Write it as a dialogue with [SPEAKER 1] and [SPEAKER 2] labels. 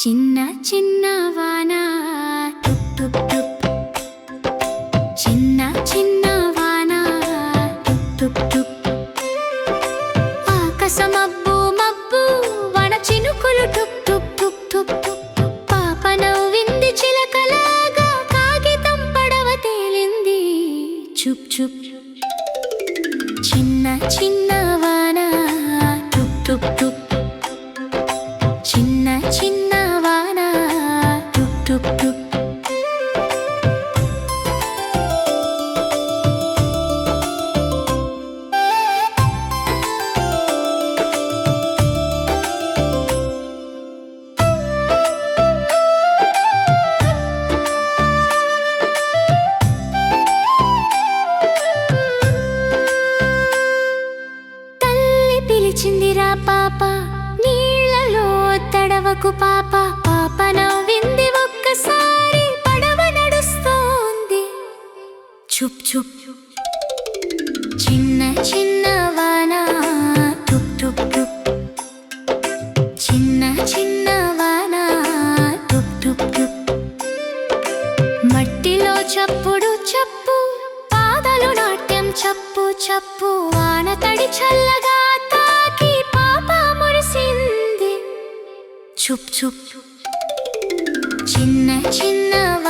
[SPEAKER 1] చిన్న చిన్న వాన. టుప్ టుప్ చిన్న చిన్న వాన. టుప్ టుప్ టుప్. ఆకాశ మబ్బు వన చినుకులు. టుప్ టుక్ టుప్ టుప్ టుప్ పాప నవ్వింది చిలకలాగా కాగితం పడవ తేలింది. చుప్ చుప్. చిన్న చిన్న వాన. టుప్ టుప్ టుక్ చిన్న చిన్న పిలిచిందిరా పాప. చుప్ చుప్. చిన్న చిన్న వాన టుప్ టుప్ టుప్. చిన్న చిన్న వాన టుప్ టుప్ టుప్. మట్టిలో చప్పుడు చప్పు పాదలు నాట్యం చప్పు చప్పు. వాన తడి చల్లగా తాకి పాప మురిసింది. చుప్ చుప్. చిన్న చిన్న వాన